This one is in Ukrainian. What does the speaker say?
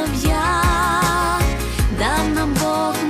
солов'я, дав нам Бог